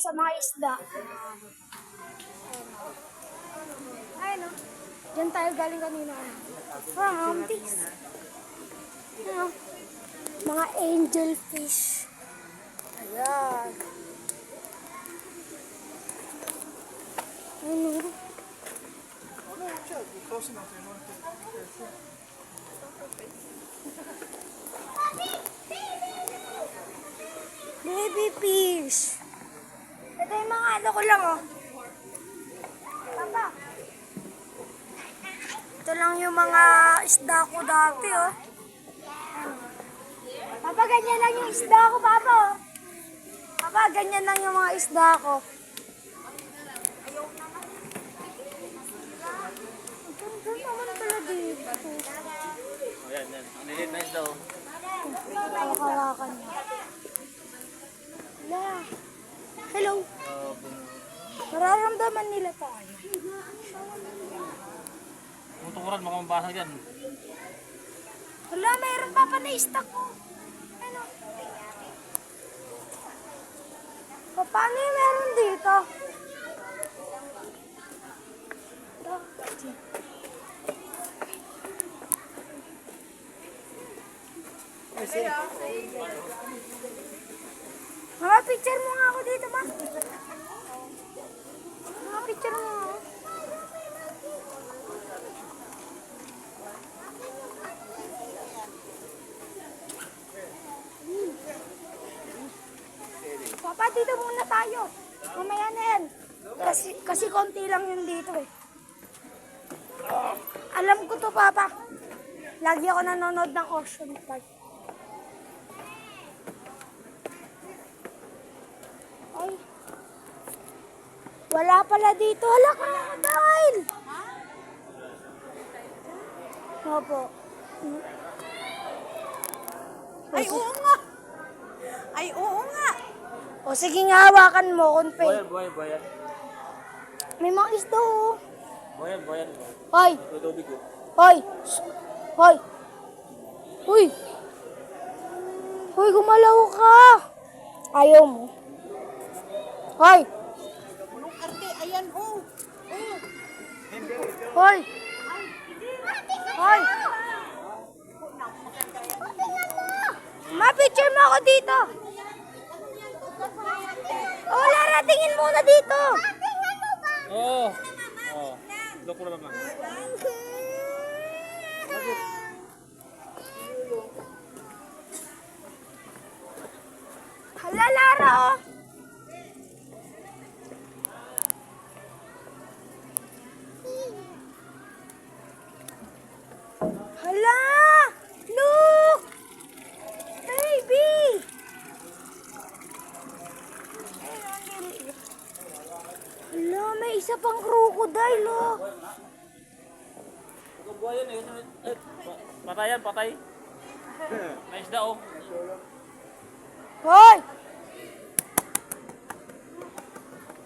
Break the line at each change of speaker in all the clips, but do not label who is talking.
sa mga isda. Ayun o. Diyan tayo galing kanina. From this. Ano? Mga angel fish. Ayan. Ano? Baby fish. Yung mga ano ko lang, oh. Papa. Ito lang yung mga isda ko dati, oh. Papa, ganyan lang yung isda ko, Papa, oh. Papa, ganyan lang yung mga isda ko. Ganda naman pala dito.
Ayan, yan. Ang lilit na isda oh.
Hawak-hawakan niya. Wala. Hello. Nararamdaman nila tayo.
Kung tukuran, baka mabasag yan.
Wala, mayroon pa pa na-stock ko. Ano? Pa- Paano yung meron dito? Ito. Mama, picture mo nga ako dito, ma. Mama, picture mo nga ako. Papa, dito muna tayo. Mamaya na yan. Kasi, kasi konti lang yun dito eh. Alam ko to, Papa. Lagi ako nanonood ng Ocean Park. Ay. Wala pala dito. Hala, crocodile! Opo.
Ay, oo nga. Ay, oo nga.
O sige nga, hawakan mo, kunpe.
Boyan, boyan, boyan.
May mga isda oh.
Boyan, boyan.
Hoy!
Ito tubig oh.
Hoy! Shh! Hoy! Hoy! Hoy, gumalaw ka! Ayaw mo. Hoy!
Anong arte? Ayan, oh. Oh.
Hoy! Hoy! Ma, picture mo ako dito! Oh, Lara, tingin muna dito!
Oo. Oo. Look mo naman.
Hala, Lara, oh! Hala! Look! Baby! Hala, may isa pang crocodile, oh!
Ito boyan eh. Eh, pa- Patay yan, patay. May isda oh.
Hoy!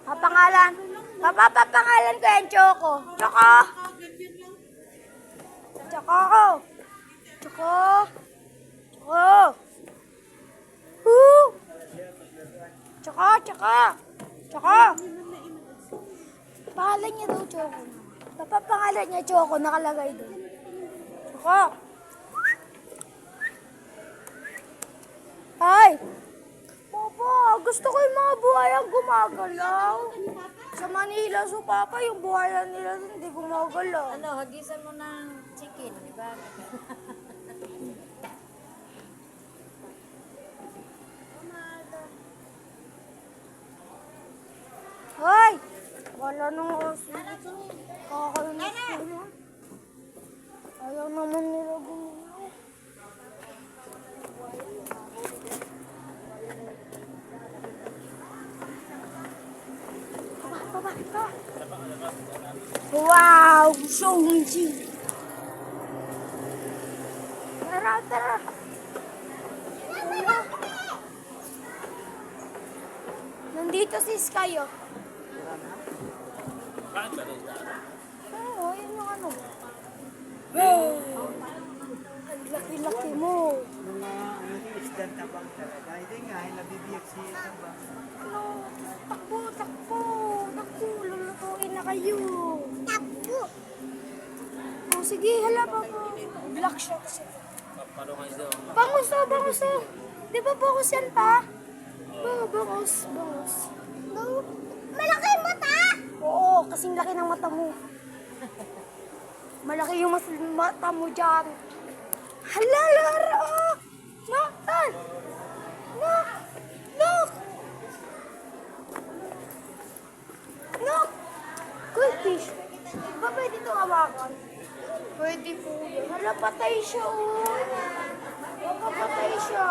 Papangalan. Papapangalan ko yan, Choco. Choco! Choco! Choco! Choco! Woo! Choco! Choco! Choco! Pangalan niya daw, Choco. Papapangalan niya, Choco. Nakalagay doon. Choco! Ay! Papa, gusto ko yung mga buhayang gumagalaw. Sa Manila, so Papa, yung buhayan nila hindi gumagalaw.
Ano, hagisan mo ng chicken, di ba?
Hoy! Wala nang oso dito. Kakainis ko yun. Ayaw naman nila gumalaw. Baba, baba. Wow! Shongji! Tara, tara! Tara. Nandito si Sky, oh. Oo, yun yung ano. Wow! Ang laki-laki mo.
mga ano isdan tabang talaga. Hindi nga, nabibiyag siya tabang.
Ano, takbo kayo. Tapo. Oh, sige, hala pa po. Black siya kasi. Bangus oh, bangus oh. Di ba bangus yan pa? Ba, bangus, bangus. Malaki! Kasing laki ng mata mo. Malaki yung mas mata mo dyan. Hala, Lara! oh. Nak! Nak! Nak! Goldfish. Ba pwede ito hawakan? Pwede po. Hala, patay siya oh. Baka patay siya.